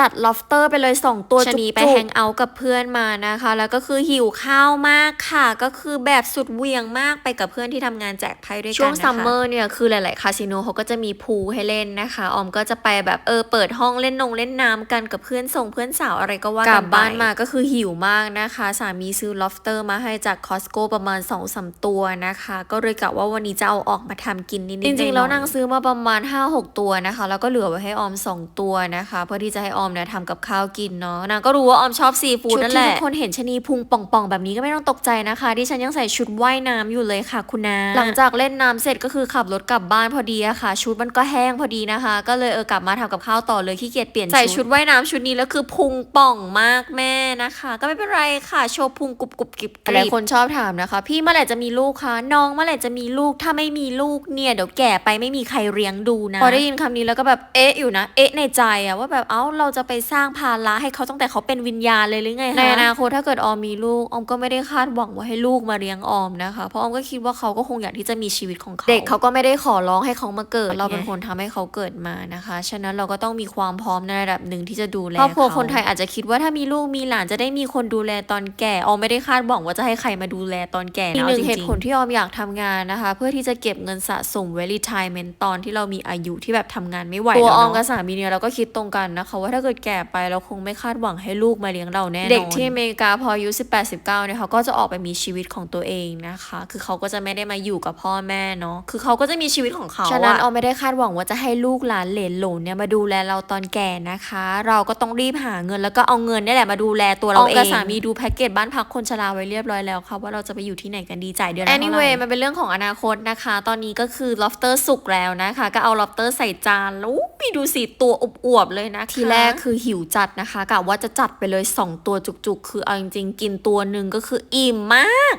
จัดลอฟเตอร์ไปเลย2ตัวชะนีจุกๆไปแฮงเอาท์กับเพื่อนมานะคะ แล้วก็คือหิวข้าวมากค่ะ ก็คือแบบสุดเหวียงมากไปกับเพื่อนที่ทำงานแจกไพ่ด้วยกันช่วงนะคะซัมเมอร์เนี่ยคือหลาย ๆ คาสิโนเขาก็จะมีพูลให้เล่นนะคะ ออมก็จะไปแบบเออเปิดห้องเล่นนงเล่นน้ำกันกับเพื่อนส่งเพื่อนสาวอะไรก็ว่ากันกลับบ้านไปมาก็คือหิวมากนะคะ สามีซื้อลอฟเตอร์มาให้จากคอสโกประมาณ2อสตัวนะคะ ก็เลยกะว่าวันนี้จะเอาออกมาทำกินนิดๆจริงๆแล้วนางซื้อมาประมาณ5-6ตัวนะคะ แล้วก็เหลือไว้ให้ออม 2 ตัวนะคะ เพื่อที่จะให้ออมเนี่ยทำกับข้าวกินเนาะนางก็รู้ว่าออมชอบซีฟู้ดชุดนั่นแหที่ละ ทุกคนเห็นชะนีพุงป่องๆ แบบนี้ก็ไม่ต้องตกใจนะคะ ที่ฉันยังใส่ชุดว่ายน้ำอยู่เลยค่ะคุณนาหลังจากเล่นน้ำเสร็จก็คือขับรถกลับบ้านพอดีอะค่ะ ชุดมันก็แห้งพอดีนะคะ ก็เลยเออกลับมาทำกับข้าวต่อเลยขี้เกียจเปลี่ยนใส่ชุชุดดว่ายน้ำชุดนี้แล้วคือพุงป่องมากแม่นะคะ ก็ไม่เป็นไรค่ะโชว์พุงกรุบกรุบกริบกหลายริบคนชอบถามนะคะ พี่เมื่อไหร่จะมีลูกคะน้องเมื่อไหร่จะมีลูกถ้าไม่มีลูกเนี่ยเดี๋ยวแก่ไปไม่มีใครเลี้ยงดูนะพอได้ยินคำนี้แล้วก็แบบเอ๊ะอยู่นะ เอ๊ะในใจอะว่าแบบเอ้าเราจะไปสร้างภาระให้เขาตั้งแต่เขาเป็นวิญญาณเลยหรือไงคะในอนาคตถ้าเกิดออมมีลูกออมก็ไม่ได้คาดหวังว่าให้ลูกมาเลี้ยงออมนะคะเพราะออมก็คิดว่าเขาก็คงอยากที่จะมีชีวิตของเขาเด็กเขาก็ไม่ได้ขอร้องให้เขามาเกิด เราเป็นไงคนทำให้เขาเกิดมานะคะฉะนั้นเราก็ต้องมีความพร้อมในระดับหนึ่งที่จะดูแลครอบครัวเขาคนไทยอาจจะคิดว่าถ้ามีลูกมีหลานจะได้มีคนดูแลตอนแก่ออมไม่ได้คาดหวังว่าจะให้ใครมาดูแลตอนแก่อีกนะหนึ่งอาจริๆเหตุผลที่ออมอยากทำงานนะคะ เพื่อที่จะเก็บเงินสะสมไว้ retirement ตอนที่เรามีอายุที่แบบทำงานไม่ไหวตัวแล้วออมเนาะกับสามีเนี่ยเราก็คิดตรงกันนะคะว่าถ้าเกิดแก่ไปเราคงไม่คาดหวังให้ลูกมาเลี้ยงเราแน่นอน เด็กที่อเมริกาพออายุ18 19เนี่ยเขาก็จะออกไปมีชีวิตของตัวเองนะคะ คือเขาก็จะไม่ได้มาอยู่กับพ่อแม่เนาะ คือเขาก็จะมีชีวิตของเขาฉะนั้นอะออมไม่ได้คาดหวังว่าจะให้ลูกหลานเหลนโหลนเนี่ยมาดูแลเราตอนแก่นะคะ เราก็ต้องรีบหาเงินแล้วก็เอาเงินนี่แหละมาดูแลตัวอเราอมเองกับสามีดูแพ็กเกจบ้านพักคนชราไว้เรียบร้อยแล้วค่ะว่าเราจะไปอยู่ที่ไหนกันดีจ่ายเดือนละเท่าไหร่ anyway มันเป็นเรื่องของอนาคตนะคะ ตอนนี้ก็คือ lobster สุกแล้วนะคะ ก็เอา lobster ใส่จานแล้วอุ๊ ยดูสิตัวอวบๆเลยนะคะทีแรกคือหิวจัดนะคะกะว่าจะจัดไปเลย 2 ตัวจุกๆ คือเอาจริงๆกินตัวหนึ่งก็คืออิ่มมาก